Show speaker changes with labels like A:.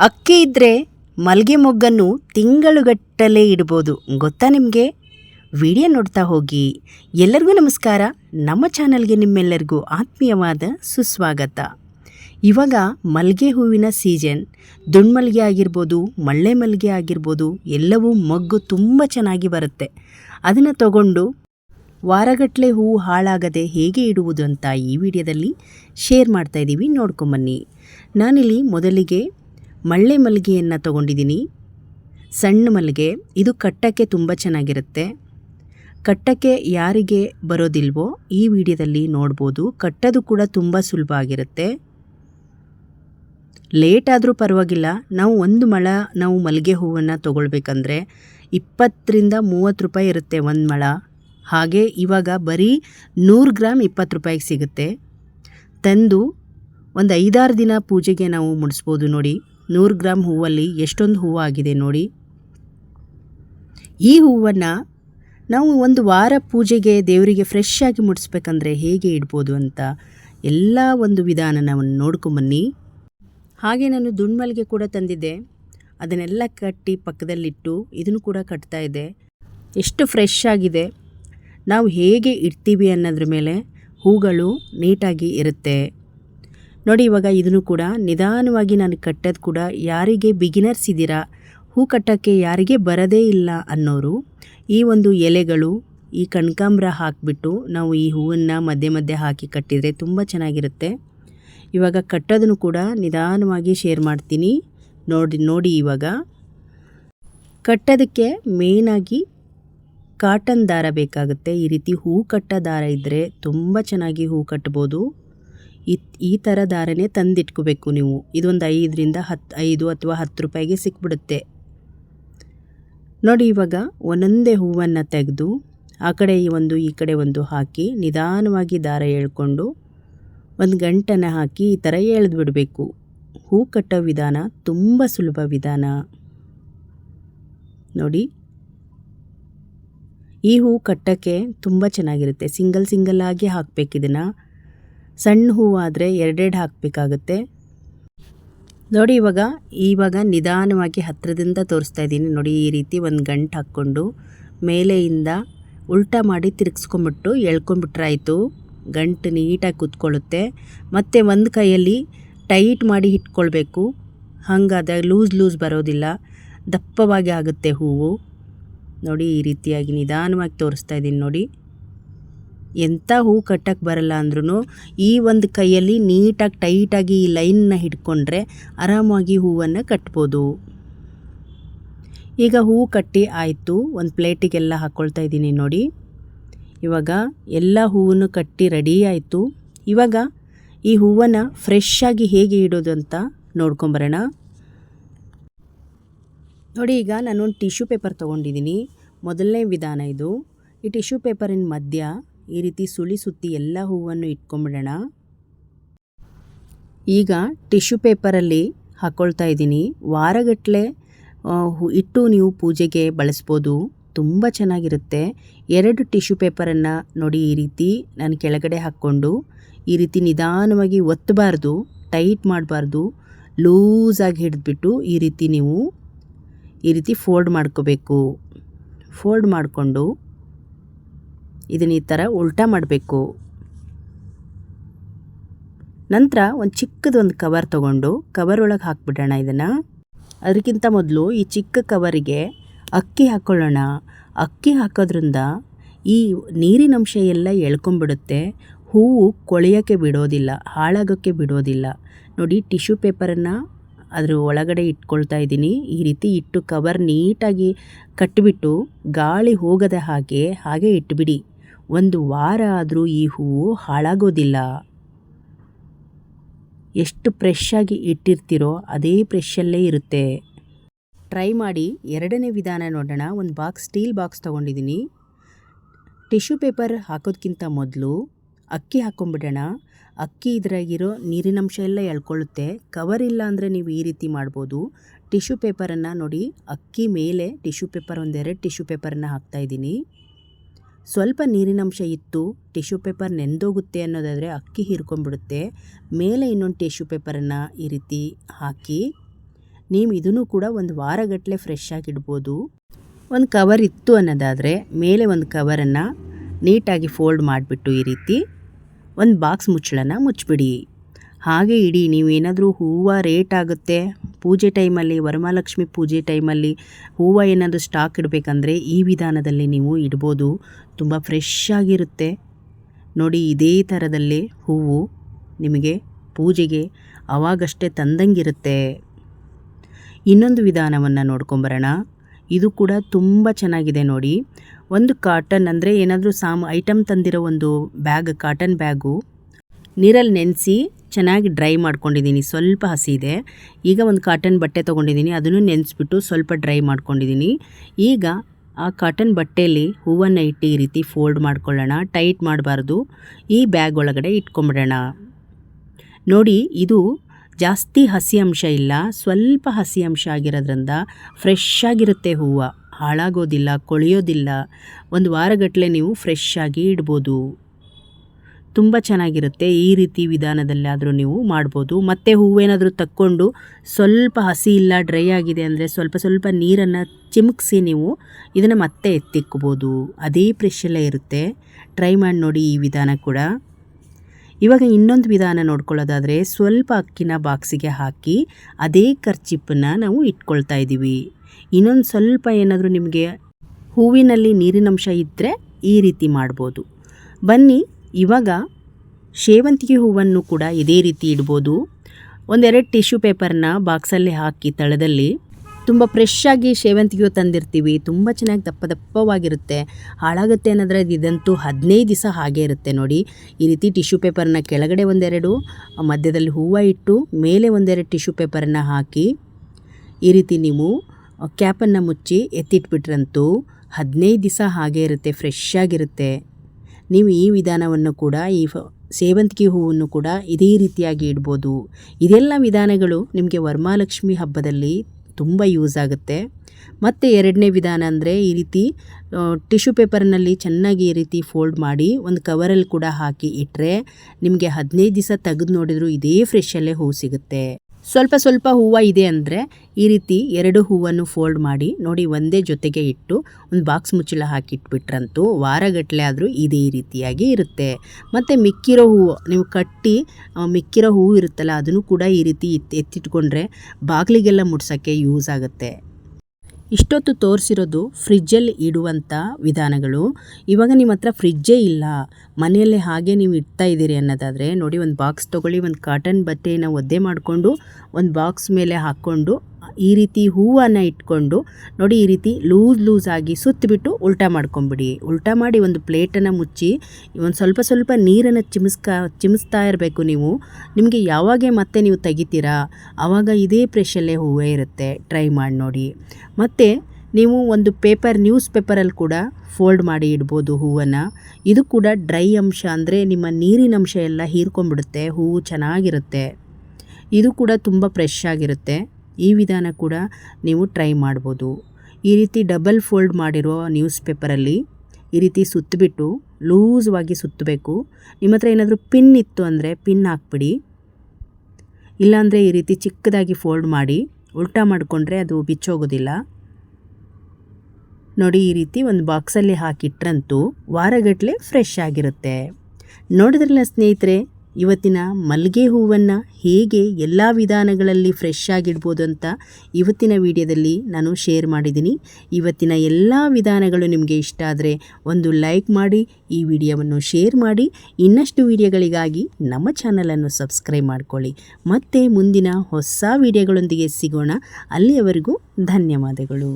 A: ಅಕ್ಕಿ ಇದ್ದರೆ ಮಲ್ಗೆ ಮೊಗ್ಗನ್ನು ತಿಂಗಳುಗಟ್ಟಲೆ ಇಡ್ಬೋದು. ಗೊತ್ತಾ ನಿಮಗೆ? ವಿಡಿಯೋ ನೋಡ್ತಾ ಹೋಗಿ. ಎಲ್ಲರಿಗೂ ನಮಸ್ಕಾರ. ನಮ್ಮ ಚಾನಲ್ಗೆ ನಿಮ್ಮೆಲ್ಲರಿಗೂ ಆತ್ಮೀಯವಾದ ಸುಸ್ವಾಗತ. ಇವಾಗ ಮಲ್ಗೆ ಹೂವಿನ ಸೀಸನ್. ದುಂಡ್ಮಲ್ಗೆ ಆಗಿರ್ಬೋದು, ಮಳ್ಳೆ ಮಲ್ಗೆ ಆಗಿರ್ಬೋದು, ಎಲ್ಲವೂ ಮೊಗ್ಗು ತುಂಬ ಚೆನ್ನಾಗಿ ಬರುತ್ತೆ. ಅದನ್ನು ತಗೊಂಡು ವಾರಗಟ್ಟಲೆ ಹೂವು ಹಾಳಾಗದೆ ಹೇಗೆ ಇಡುವುದು ಅಂತ ಈ ವಿಡಿಯೋದಲ್ಲಿ ಶೇರ್ ಮಾಡ್ತಾ ಇದ್ದೀವಿ ನೋಡ್ಕೊಂಬನ್ನಿ ನಾನಿಲ್ಲಿ ಮೊದಲಿಗೆ ಮಳ್ಳೆ ಮಲ್ಲಿಗೆಯನ್ನು ತಗೊಂಡಿದ್ದೀನಿ. ಸಣ್ಣ ಮಲ್ಲಿಗೆ, ಇದು ಕಟ್ಟಕ್ಕೆ ತುಂಬ ಚೆನ್ನಾಗಿರುತ್ತೆ. ಕಟ್ಟಕ್ಕೆ ಯಾರಿಗೆ ಬರೋದಿಲ್ವೋ ಈ ವಿಡಿಯೋದಲ್ಲಿ ನೋಡ್ಬೋದು. ಕಟ್ಟೋದು ಕೂಡ ತುಂಬ ಸುಲಭ ಆಗಿರುತ್ತೆ. ಲೇಟ್ ಆದರೂ ಪರವಾಗಿಲ್ಲ, ನಾವು ಒಂದು ಮಳ, ನಾವು ಮಲ್ಲಿಗೆ ಹೂವನ್ನು ತೊಗೊಳ್ಬೇಕಂದ್ರೆ ಇಪ್ಪತ್ತರಿಂದ ಮೂವತ್ತು ರೂಪಾಯಿ ಇರುತ್ತೆ ಒಂದು ಮಳ. ಹಾಗೆ ಇವಾಗ ಬರೀ ನೂರು ಗ್ರಾಮ್ ಇಪ್ಪತ್ತು ರೂಪಾಯಿಗೆ ಸಿಗುತ್ತೆ. ತಂದು ಒಂದು ಐದಾರು ದಿನ ಪೂಜೆಗೆ ನಾವು ಮುಡಿಸ್ಬೋದು ನೋಡಿ. ನೂರು ಗ್ರಾಮ್ ಹೂವಲ್ಲಿ ಎಷ್ಟೊಂದು ಹೂವು ಆಗಿದೆ ನೋಡಿ. ಈ ಹೂವನ್ನು ನಾವು ಒಂದು ವಾರ ಪೂಜೆಗೆ ದೇವರಿಗೆ ಫ್ರೆಶ್ ಆಗಿ ಮುಡಿಸ್ಬೇಕಂದ್ರೆ ಹೇಗೆ ಇಡ್ಬೋದು ಅಂತ ಎಲ್ಲ ಒಂದು ವಿಧಾನ ನಾವು ನೋಡ್ಕೊಂಬನ್ನಿ. ಹಾಗೆ ನಾನು ದುಂಡ್ಮಲ್ಗೆ ಕೂಡ ತಂದಿದ್ದೆ. ಅದನ್ನೆಲ್ಲ ಕಟ್ಟಿ ಪಕ್ಕದಲ್ಲಿಟ್ಟು ಇದನ್ನು ಕೂಡ ಕಟ್ತಾ ಇದೆ ಎಷ್ಟು ಫ್ರೆಶ್ ಆಗಿದೆ. ನಾವು ಹೇಗೆ ಇಡ್ತೀವಿ ಅನ್ನೋದ್ರ ಮೇಲೆ ಹೂಗಳು ನೀಟಾಗಿ ಇರುತ್ತೆ. ನೋಡಿ, ಇವಾಗ ಇದನ್ನು ಕೂಡ ನಿಧಾನವಾಗಿ ನಾನು ಕಟ್ಟೋದು ಕೂಡ ಯಾರಿಗೆ ಬಿಗಿನರ್ಸ್ ಇದ್ದೀರಾ ಹೂ ಕಟ್ಟೋಕ್ಕೆ ಯಾರಿಗೆ ಬರದೇ ಇಲ್ಲ ಅನ್ನೋರು, ಈ ಒಂದು ಎಲೆಗಳು, ಈ ಕಣ್ಕಾಂಬ್ರ ಹಾಕಿಬಿಟ್ಟು ನಾವು ಈ ಹೂವನ್ನು ಮಧ್ಯೆ ಮಧ್ಯೆ ಹಾಕಿ ಕಟ್ಟಿದರೆ ತುಂಬ ಚೆನ್ನಾಗಿರುತ್ತೆ. ಇವಾಗ ಕಟ್ಟೋದನ್ನು ಕೂಡ ನಿಧಾನವಾಗಿ ಶೇರ್ ಮಾಡ್ತೀನಿ. ನೋಡಿ ನೋಡಿ ಇವಾಗ. ಕಟ್ಟೋದಕ್ಕೆ ಮೇಯ್ನಾಗಿ ಕಾಟನ್ ದಾರ ಬೇಕಾಗುತ್ತೆ. ಈ ರೀತಿ ಹೂ ಕಟ್ಟ ದಾರ ಇದ್ದರೆ ತುಂಬ ಚೆನ್ನಾಗಿ ಹೂ ಕಟ್ಬೋದು. ಈ ಈ ಥರ ದಾರನೇ ತಂದಿಟ್ಕೋಬೇಕು ನೀವು. ಇದೊಂದು ಐದರಿಂದ ಹತ್ತು ಐದು ಅಥವಾ ಹತ್ತು ರೂಪಾಯಿಗೆ ಸಿಕ್ಬಿಡುತ್ತೆ. ನೋಡಿ ಇವಾಗ ಒಂದೊಂದೇ ಹೂವನ್ನು ತೆಗೆದು ಆ ಕಡೆ ಈ ಒಂದು, ಈ ಕಡೆ ಒಂದು ಹಾಕಿ ನಿಧಾನವಾಗಿ ದಾರ ಎಳ್ಕೊಂಡು ಒಂದು ಗಂಟನ್ನು ಹಾಕಿ ಈ ಥರ ಎಳೆದು ಬಿಡಬೇಕು ಹೂ ಕಟ್ಟೋ ವಿಧಾನ ತುಂಬ ಸುಲಭ ವಿಧಾನ. ನೋಡಿ. ಈ ಹೂ ಕಟ್ಟೋಕ್ಕೆ ತುಂಬ ಚೆನ್ನಾಗಿರುತ್ತೆ. ಸಿಂಗಲ್ ಸಿಂಗಲ್ ಆಗಿ ಹಾಕಬೇಕು ಇದನ್ನು. ಸಣ್ಣ ಹೂವಾದರೆ ಎರಡೆರಡು ಹಾಕಬೇಕಾಗುತ್ತೆ. ನೋಡಿ ಇವಾಗ ಇವಾಗ ನಿಧಾನವಾಗಿ ಹತ್ತಿರದಿಂದ ತೋರಿಸ್ತಾ ಇದ್ದೀನಿ. ನೋಡಿ ಈ ರೀತಿ ಒಂದು ಗಂಟು ಹಾಕ್ಕೊಂಡು ಮೇಲೆಯಿಂದ ಉಲ್ಟಾ ಮಾಡಿ ತಿರುಗಿಸ್ಕೊಂಬಿಟ್ಟು ಎಳ್ಕೊಂಬಿಟ್ರಾಯಿತು. ಗಂಟು ನೀಟಾಗಿ ಕೂತ್ಕೊಳ್ಳುತ್ತೆ. ಮತ್ತು ಒಂದು ಕೈಯಲ್ಲಿ ಟೈಟ್ ಮಾಡಿ ಇಟ್ಕೊಳ್ಬೇಕು. ಹಾಗಾದ್ರೆ ಲೂಸ್ ಲೂಸ್ ಬರೋದಿಲ್ಲ. ದಪ್ಪವಾಗಿ ಆಗುತ್ತೆ ಹೂವು. ನೋಡಿ ಈ ರೀತಿಯಾಗಿ ನಿಧಾನವಾಗಿ ತೋರಿಸ್ತಾ ಇದ್ದೀನಿ ನೋಡಿ. ಎಂಥ ಹೂ ಕಟ್ಟಕ್ಕೆ ಬರಲ್ಲ ಅಂದ್ರೂ ಈ ಒಂದು ಕೈಯಲ್ಲಿ ನೀಟಾಗಿ ಟೈಟಾಗಿ ಈ ಲೈನ್ನ ಹಿಡ್ಕೊಂಡ್ರೆ ಆರಾಮಾಗಿ ಹೂವನ್ನು ಕಟ್ಬೋದು. ಈಗ ಹೂ ಕಟ್ಟಿ ಆಯಿತು, ಒಂದು ಪ್ಲೇಟಿಗೆಲ್ಲ ಹಾಕ್ಕೊಳ್ತಾ ಇದ್ದೀನಿ ನೋಡಿ. ಇವಾಗ ಎಲ್ಲ ಹೂವನ್ನು ಕಟ್ಟಿ ರೆಡಿ ಆಯಿತು. ಇವಾಗ ಈ ಹೂವನ್ನು ಫ್ರೆಶ್ ಆಗಿ ಹೇಗೆ ಇಡೋದು ಅಂತ ನೋಡ್ಕೊಂಬರೋಣ. ನೋಡಿ, ಈಗ ನಾನೊಂದು ಟಿಶ್ಯೂ ಪೇಪರ್ ತೊಗೊಂಡಿದ್ದೀನಿ. ಮೊದಲನೇ ವಿಧಾನ ಇದು. ಈ ಟಿಶ್ಯೂ ಪೇಪರಿನ ಮಧ್ಯ ಈ ರೀತಿ ಸುಳಿ ಸುತ್ತಿ ಎಲ್ಲ ಹೂವನ್ನು ಇಟ್ಕೊಂಬಿಡೋಣ. ಈಗ ಟಿಶ್ಯೂ ಪೇಪರಲ್ಲಿ ಹಾಕ್ಕೊಳ್ತಾ ಇದ್ದೀನಿ. ವಾರಗಟ್ಟಲೆ ಇಟ್ಟು ನೀವು ಪೂಜೆಗೆ ಬಳಸ್ಬೋದು. ತುಂಬ ಚೆನ್ನಾಗಿರುತ್ತೆ. ಎರಡು ಟಿಶ್ಯೂ ಪೇಪರನ್ನು ನೋಡಿ ಈ ರೀತಿ ನಾನು ಕೆಳಗಡೆ ಹಾಕ್ಕೊಂಡು, ಈ ರೀತಿ ನಿಧಾನವಾಗಿ ಒತ್ತಬಾರ್ದು, ಟೈಟ್ ಮಾಡಬಾರ್ದು ಲೂಸಾಗಿ ಹಿಡಿದ್ಬಿಟ್ಟು ಈ ರೀತಿ ನೀವು ಈ ರೀತಿ ಫೋಲ್ಡ್ ಮಾಡ್ಕೋಬೇಕು. ಫೋಲ್ಡ್ ಮಾಡಿಕೊಂಡು ಇದನ್ನ ಈ ಥರ ಉಲ್ಟಾ ಮಾಡಬೇಕು. ನಂತರ ಒಂದು ಚಿಕ್ಕದೊಂದು ಕವರ್ ತೊಗೊಂಡು ಕವರ್ ಒಳಗೆ ಹಾಕ್ಬಿಡೋಣ ಇದನ್ನು. ಅದಕ್ಕಿಂತ ಮೊದಲು ಈ ಚಿಕ್ಕ ಕವರಿಗೆ ಅಕ್ಕಿ ಹಾಕ್ಕೊಳ್ಳೋಣ ಅಕ್ಕಿ ಹಾಕೋದ್ರಿಂದ ಈ ನೀರಿನಂಶ ಎಲ್ಲ ಎಳ್ಕೊಂಬಿಡುತ್ತೆ ಹೂವು ಕೊಳೆಯೋಕ್ಕೆ ಬಿಡೋದಿಲ್ಲ, ಹಾಳಾಗೋಕ್ಕೆ ಬಿಡೋದಿಲ್ಲ. ನೋಡಿ, ಟಿಶ್ಯೂ ಪೇಪರನ್ನು ಅದ್ರ ಒಳಗಡೆ ಇಟ್ಕೊಳ್ತಾ ಇದ್ದೀನಿ. ಈ ರೀತಿ ಇಟ್ಟು ಕವರ್ ನೀಟಾಗಿ ಕಟ್ಟಿಬಿಟ್ಟು ಗಾಳಿ ಹೋಗದ ಹಾಗೆ ಹಾಗೆ ಇಟ್ಬಿಡಿ. ಒಂದು ವಾರ ಆದರೂ ಈ ಹೂವು ಹಾಳಾಗೋದಿಲ್ಲ. ಎಷ್ಟು ಫ್ರೆಶ್ ಆಗಿ ಇಟ್ಟಿರ್ತೀರೋ ಅದೇ ಫ್ರೆಶಲ್ಲೇ ಇರುತ್ತೆ. ಟ್ರೈ ಮಾಡಿ ಎರಡನೇ ವಿಧಾನ ನೋಡೋಣ. ಒಂದು ಬಾಕ್ಸ್ ಸ್ಟೀಲ್ ಬಾಕ್ಸ್ ತೊಗೊಂಡಿದ್ದೀನಿ ಟಿಶ್ಯೂ ಪೇಪರ್ ಹಾಕೋದಕ್ಕಿಂತ ಮೊದಲು ಅಕ್ಕಿ ಹಾಕ್ಕೊಂಬಿಡೋಣ ಅಕ್ಕಿ ಇದ್ರಾಗಿರೋ ನೀರಿನಂಶ ಎಲ್ಲ ಎಳ್ಕೊಳ್ಳುತ್ತೆ. ಕವರ್ ಇಲ್ಲ ಅಂದರೆ ನೀವು ಈ ರೀತಿ ಮಾಡ್ಬೋದು. ಟಿಶ್ಯೂ ಪೇಪರನ್ನು ನೋಡಿ, ಅಕ್ಕಿ ಮೇಲೆ ಟಿಶ್ಯೂ ಪೇಪರ್ ಒಂದೆರಡು ಟಿಶ್ಯೂ ಪೇಪರನ್ನು ಹಾಕ್ತಾಯಿದ್ದೀನಿ ಸ್ವಲ್ಪ ನೀರಿನಂಶ ಇತ್ತು, ಟಿಶ್ಯೂ ಪೇಪರ್ ನೆಂದೋಗುತ್ತೆ ಅನ್ನೋದಾದರೆ ಅಕ್ಕಿ ಹೀರ್ಕೊಂಡ್ಬಿಡುತ್ತೆ. ಮೇಲೆ ಇನ್ನೊಂದು ಟಿಶ್ಯೂ ಪೇಪರನ್ನು ಈ ರೀತಿ ಹಾಕಿ ನೀವು ಇದನ್ನು ಕೂಡ ಒಂದು ವಾರಗಟ್ಟಲೆ ಫ್ರೆಶ್ ಆಗಿಡ್ಬೋದು. ಒಂದು ಕವರ್ ಇತ್ತು ಅನ್ನೋದಾದರೆ ಮೇಲೆ ಒಂದು ಕವರನ್ನು ನೀಟಾಗಿ ಫೋಲ್ಡ್ ಮಾಡಿಬಿಟ್ಟು ಈ ರೀತಿ ಒಂದು ಬಾಕ್ಸ್ ಮುಚ್ಚಳನ ಮುಚ್ಚಿಬಿಡಿ ಹಾಗೆ ಇಡಿ, ನೀವೇನಾದರೂ ಹೂವು ರೇಟ್ ಆಗುತ್ತೆ? ಪೂಜೆ ಟೈಮಲ್ಲಿ, ವರಮಹಾಲಕ್ಷ್ಮಿ ಪೂಜೆ ಟೈಮಲ್ಲಿ ಹೂವು ಏನಾದರೂ ಸ್ಟಾಕ್ ಇಡಬೇಕಂದ್ರೆ ಈ ವಿಧಾನದಲ್ಲಿ ನೀವು ಇಡ್ಬೋದು. ತುಂಬ ಫ್ರೆಶ್ ಆಗಿರುತ್ತೆ. ನೋಡಿ, ಇದೇ ಥರದಲ್ಲಿ ಹೂವು ನಿಮಗೆ ಪೂಜೆಗೆ ಅವಾಗಷ್ಟೇ ತಂದಂಗಿರುತ್ತೆ. ಇನ್ನೊಂದು ವಿಧಾನವನ್ನು ನೋಡ್ಕೊಂಬರೋಣ ಇದು ಕೂಡ ತುಂಬ ಚೆನ್ನಾಗಿದೆ ನೋಡಿ. ಒಂದು ಕಾಟನ್ ಅಂದರೆ ಏನಾದರೂ ಸಾಮ ಐಟಮ್ ತಂದಿರೋ ಒಂದು ಬ್ಯಾಗ್ ಕಾಟನ್ ಬ್ಯಾಗು ನೀರಲ್ಲಿ ನೆನೆಸಿ ಚೆನ್ನಾಗಿ ಡ್ರೈ ಮಾಡ್ಕೊಂಡಿದ್ದೀನಿ. ಸ್ವಲ್ಪ ಹಸಿ ಇದೆ. ಈಗ ಒಂದು ಕಾಟನ್ ಬಟ್ಟೆ ತೊಗೊಂಡಿದ್ದೀನಿ. ಅದನ್ನು ನೆನೆಸ್ಬಿಟ್ಟು ಸ್ವಲ್ಪ ಡ್ರೈ ಮಾಡ್ಕೊಂಡಿದ್ದೀನಿ. ಈಗ ಆ ಕಾಟನ್ ಬಟ್ಟೆಯಲ್ಲಿ ಹೂವನ್ನು ಇಟ್ಟು ಈ ರೀತಿ ಫೋಲ್ಡ್ ಮಾಡ್ಕೊಳ್ಳೋಣ. ಟೈಟ್ ಮಾಡಬಾರ್ದು. ಈ ಬ್ಯಾಗ್ ಒಳಗಡೆ ಇಟ್ಕೊಂಬಿಡೋಣ. ನೋಡಿ, ಇದು ಜಾಸ್ತಿ ಹಸಿ ಅಂಶ ಇಲ್ಲ. ಸ್ವಲ್ಪ ಹಸಿ ಅಂಶ ಆಗಿರೋದ್ರಿಂದ ಫ್ರೆಶ್ ಆಗಿರುತ್ತೆ ಹೂವು. ಹಾಳಾಗೋದಿಲ್ಲ, ಕೊಳೆಯೋದಿಲ್ಲ. ಒಂದು ವಾರಗಟ್ಟಲೆ ನೀವು ಫ್ರೆಶ್ ಆಗಿ ಇಡ್ಬೋದು. ತುಂಬ ಚೆನ್ನಾಗಿರುತ್ತೆ. ಈ ರೀತಿ ವಿಧಾನದಲ್ಲಾದರೂ ನೀವು ಮಾಡ್ಬೋದು. ಮತ್ತು ಹೂವೇನಾದರೂ ತಕ್ಕೊಂಡು ಸ್ವಲ್ಪ ಹಸಿ ಇಲ್ಲ ಡ್ರೈ ಆಗಿದೆ ಅಂದರೆ ಸ್ವಲ್ಪ ಸ್ವಲ್ಪ ನೀರನ್ನು ಚಿಮುಕ್ಸಿ ನೀವು ಇದನ್ನು ಮತ್ತೆ ಎತ್ತಿಕ್ಬೋದು. ಅದೇ ಪ್ರೆಷಲ್ಲೇ ಇರುತ್ತೆ. ಟ್ರೈ ಮಾಡಿ ನೋಡಿ ಈ ವಿಧಾನ ಕೂಡ. ಇವಾಗ ಇನ್ನೊಂದು ವಿಧಾನ ನೋಡ್ಕೊಳ್ಳೋದಾದರೆ ಸ್ವಲ್ಪ ಅಕ್ಕಿನ ಬಾಕ್ಸಿಗೆ ಹಾಕಿ ಅದೇ ಖರ್ಚಿಪ್ಪನ್ನು ನಾವು ಇಟ್ಕೊಳ್ತಾ ಇದ್ದೀವಿ ಇನ್ನೊಂದು ಸ್ವಲ್ಪ ಏನಾದರೂ ನಿಮಗೆ ಹೂವಿನಲ್ಲಿ ನೀರಿನಂಶ ಇದ್ದರೆ ಈ ರೀತಿ ಮಾಡ್ಬೋದು. ಬನ್ನಿ ಇವಾಗ ಸೇವಂತಿಗೆ ಹೂವನ್ನು ಕೂಡ ಇದೇ ರೀತಿ ಇಡ್ಬೋದು. ಒಂದೆರಡು ಟಿಶ್ಯೂ ಪೇಪರ್ನ ಬಾಕ್ಸಲ್ಲಿ ಹಾಕಿ ತಳದಲ್ಲಿ ತುಂಬ ಫ್ರೆಶ್ ಆಗಿ ಸೇವಂತಿಗೆ ಹೂ ತಂದಿರ್ತೀವಿ. ತುಂಬ ಚೆನ್ನಾಗಿ ದಪ್ಪ ದಪ್ಪವಾಗಿರುತ್ತೆ. ಹಾಳಾಗುತ್ತೆ ಅನ್ನೋದ್ರೆ ಇದಂತೂ ಹದಿನೈದು ದಿವಸ ಹಾಗೆ ಇರುತ್ತೆ ನೋಡಿ. ಈ ರೀತಿ ಟಿಶ್ಯೂ ಪೇಪರ್ನ ಕೆಳಗಡೆ ಒಂದೆರಡು ಮಧ್ಯದಲ್ಲಿ ಹೂವು ಇಟ್ಟು ಮೇಲೆ ಒಂದೆರಡು ಟಿಶ್ಯೂ ಪೇಪರನ್ನ ಹಾಕಿ ಈ ರೀತಿ ನೀವು ಕ್ಯಾಪನ್ನು ಮುಚ್ಚಿ ಎತ್ತಿಟ್ಬಿಟ್ರಂತೂ ಹದಿನೈದು ದಿವಸ ಹಾಗೆ ಇರುತ್ತೆ ಫ್ರೆಶ್ ಆಗಿರುತ್ತೆ. ನೀವು ಈ ವಿಧಾನವನ್ನು ಕೂಡ, ಈ ಸೇವಂತಿಗೆ ಹೂವನ್ನು ಕೂಡ ಇದೇ ರೀತಿಯಾಗಿ ಇಡ್ಬೋದು. ಇದೆಲ್ಲ ವಿಧಾನಗಳು ನಿಮಗೆ ವರ್ಮಾಲಕ್ಷ್ಮಿ ಹಬ್ಬದಲ್ಲಿ ತುಂಬ ಯೂಸ್ ಆಗುತ್ತೆ. ಮತ್ತು ಎರಡನೇ ವಿಧಾನ ಅಂದರೆ ಈ ರೀತಿ ಟಿಶ್ಯೂ ಪೇಪರ್ನಲ್ಲಿ ಚೆನ್ನಾಗಿ ಈ ರೀತಿ ಫೋಲ್ಡ್ ಮಾಡಿ ಒಂದು ಕವರಲ್ಲಿ ಕೂಡ ಹಾಕಿ ಇಟ್ಟರೆ ನಿಮಗೆ ಹದಿನೈದು ದಿವಸ ತೆಗೆದು ನೋಡಿದರೂ ಇದೇ ಫ್ರೆಶಲ್ಲೇ ಹೂ ಸಿಗುತ್ತೆ. ಸ್ವಲ್ಪ ಸ್ವಲ್ಪ ಹೂವು ಇದೆ ಅಂದರೆ ಈ ರೀತಿ ಎರಡು ಹೂವನ್ನು ಫೋಲ್ಡ್ ಮಾಡಿ ನೋಡಿ ಒಂದೇ ಜೊತೆಗೆ ಇಟ್ಟು ಒಂದು ಬಾಕ್ಸ್ ಮುಚ್ಚಳ ಹಾಕಿಟ್ಬಿಟ್ರಂತೂ ವಾರಗಟ್ಟಲೆ ಆದರೂ ಇದೇ ರೀತಿಯಾಗಿ ಇರುತ್ತೆ. ಮತ್ತು ಮಿಕ್ಕಿರೋ ಹೂವು, ನೀವು ಕಟ್ಟಿ ಮಿಕ್ಕಿರೋ ಹೂವು ಇರುತ್ತಲ್ಲ, ಅದನ್ನು ಕೂಡ ಈ ರೀತಿ ಎತ್ತಿಟ್ಕೊಂಡ್ರೆ ಬಾಗಿಲಿಗೆಲ್ಲ ಮುಟ್ಸೋಕ್ಕೆ ಯೂಸ್ ಆಗುತ್ತೆ. ಇಷ್ಟೊತ್ತು ತೋರಿಸಿರೋದು ಫ್ರಿಜ್ಜಲ್ಲಿ ಇಡುವಂಥ ವಿಧಾನಗಳು. ಇವಾಗ ನಿಮ್ಮ ಹತ್ರ ಫ್ರಿಜ್ಜೇ ಇಲ್ಲ. ಮನೆಯಲ್ಲೇ ಹಾಗೆ ನೀವು ಇಡ್ತಾ ಇದ್ದೀರಿ ಅನ್ನೋದಾದರೆ ನೋಡಿ, ಒಂದು ಬಾಕ್ಸ್ ತೊಗೊಳ್ಳಿ, ಒಂದು ಕಾಟನ್ ಬಟ್ಟೆಯನ್ನು ಒದ್ದೆ ಮಾಡಿಕೊಂಡು, ಒಂದು ಬಾಕ್ಸ್ ಮೇಲೆ ಹಾಕ್ಕೊಂಡು ಈ ರೀತಿ ಹೂವನ್ನು ಇಟ್ಕೊಂಡು ನೋಡಿ ಈ ರೀತಿ ಲೂಸ್ ಲೂಸ್ ಆಗಿ ಸುತ್ತಿಬಿಟ್ಟು ಉಲ್ಟಾ ಮಾಡ್ಕೊಂಬಿಡಿ. ಉಲ್ಟಾ ಮಾಡಿ ಒಂದು ಪ್ಲೇಟನ್ನು ಮುಚ್ಚಿ ಒಂದು ಸ್ವಲ್ಪ ಸ್ವಲ್ಪ ನೀರನ್ನು ಚಿಮಿಸ್ಕಾ, ಚಿಮಿಸ್ತಾ ಇರಬೇಕು ನೀವು. ನಿಮಗೆ ಯಾವಾಗೆ ಮತ್ತೆ ನೀವು ತೆಗಿತೀರಾ? ಆವಾಗ ಇದೇ ಪ್ರೆಷಲ್ಲೇ ಹೂವೇ ಇರುತ್ತೆ. ಟ್ರೈ ಮಾಡಿ ನೋಡಿ. ಮತ್ತು ನೀವು ಒಂದು ಪೇಪರ್, ನ್ಯೂಸ್ ಪೇಪರಲ್ಲಿ ಕೂಡ ಫೋಲ್ಡ್ ಮಾಡಿ ಇಡ್ಬೋದು ಹೂವನ್ನು. ಇದು ಕೂಡ ಡ್ರೈ ಅಂಶ ಅಂದರೆ ನಿಮ್ಮ ನೀರಿನ ಅಂಶ ಎಲ್ಲ ಹೀರ್ಕೊಂಡ್ಬಿಡುತ್ತೆ ಹೂವು ಚೆನ್ನಾಗಿರುತ್ತೆ. ಇದು ಕೂಡ ತುಂಬ ಫ್ರೆಶ್ ಆಗಿರುತ್ತೆ. ಈ ವಿಧಾನ ಕೂಡ ನೀವು ಟ್ರೈ ಮಾಡ್ಬೋದು. ಈ ರೀತಿ ಡಬಲ್ ಫೋಲ್ಡ್ ಮಾಡಿರೋ ನ್ಯೂಸ್ ಪೇಪರಲ್ಲಿ ಈ ರೀತಿ ಸುತ್ತಬಿಟ್ಟು ಲೂಸ್ವಾಗಿ ಸುತ್ತಬೇಕು. ನಿಮ್ಮ ಹತ್ರ ಏನಾದರೂ ಪಿನ್ ಇತ್ತು ಅಂದರೆ ಪಿನ್ ಹಾಕ್ಬಿಡಿ. ಇಲ್ಲಾಂದರೆ ಈ ರೀತಿ ಚಿಕ್ಕದಾಗಿ ಫೋಲ್ಡ್ ಮಾಡಿ ಉಲ್ಟಾ ಮಾಡಿಕೊಂಡ್ರೆ ಅದು ಬಿಚ್ಚೋಗೋದಿಲ್ಲ. ನೋಡಿ ಈ ರೀತಿ ಒಂದು ಬಾಕ್ಸಲ್ಲಿ ಹಾಕಿಟ್ರಂತೂ ವಾರಗಟ್ಟಲೆ ಫ್ರೆಶ್ ಆಗಿರುತ್ತೆ. ನೋಡಿದ್ರಲ್ಲ ಸ್ನೇಹಿತರೆ ಇವತ್ತಿನ ಮಲ್ಲಿಗೆ ಹೂವನ್ನು ಹೇಗೆ ಎಲ್ಲ ವಿಧಾನಗಳಲ್ಲಿ ಫ್ರೆಶ್ ಆಗಿಡ್ಬೋದು ಅಂತ ಇವತ್ತಿನ ವಿಡಿಯೋದಲ್ಲಿ ನಾನು ಶೇರ್ ಮಾಡಿದ್ದೀನಿ. ಇವತ್ತಿನ ಎಲ್ಲ ವಿಧಾನಗಳು ನಿಮಗೆ ಇಷ್ಟ ಆದರೆ ಒಂದು ಲೈಕ್ ಮಾಡಿ, ಈ ವಿಡಿಯೋವನ್ನು ಶೇರ್ ಮಾಡಿ, ಇನ್ನಷ್ಟು ವಿಡಿಯೋಗಳಿಗಾಗಿ ನಮ್ಮ ಚಾನಲನ್ನು ಸಬ್ಸ್ಕ್ರೈಬ್ ಮಾಡಿಕೊಳ್ಳಿ. ಮತ್ತು ಮುಂದಿನ ಹೊಸ ವಿಡಿಯೋಗಳೊಂದಿಗೆ ಸಿಗೋಣ. ಅಲ್ಲಿಯವರೆಗೂ ಧನ್ಯವಾದಗಳು.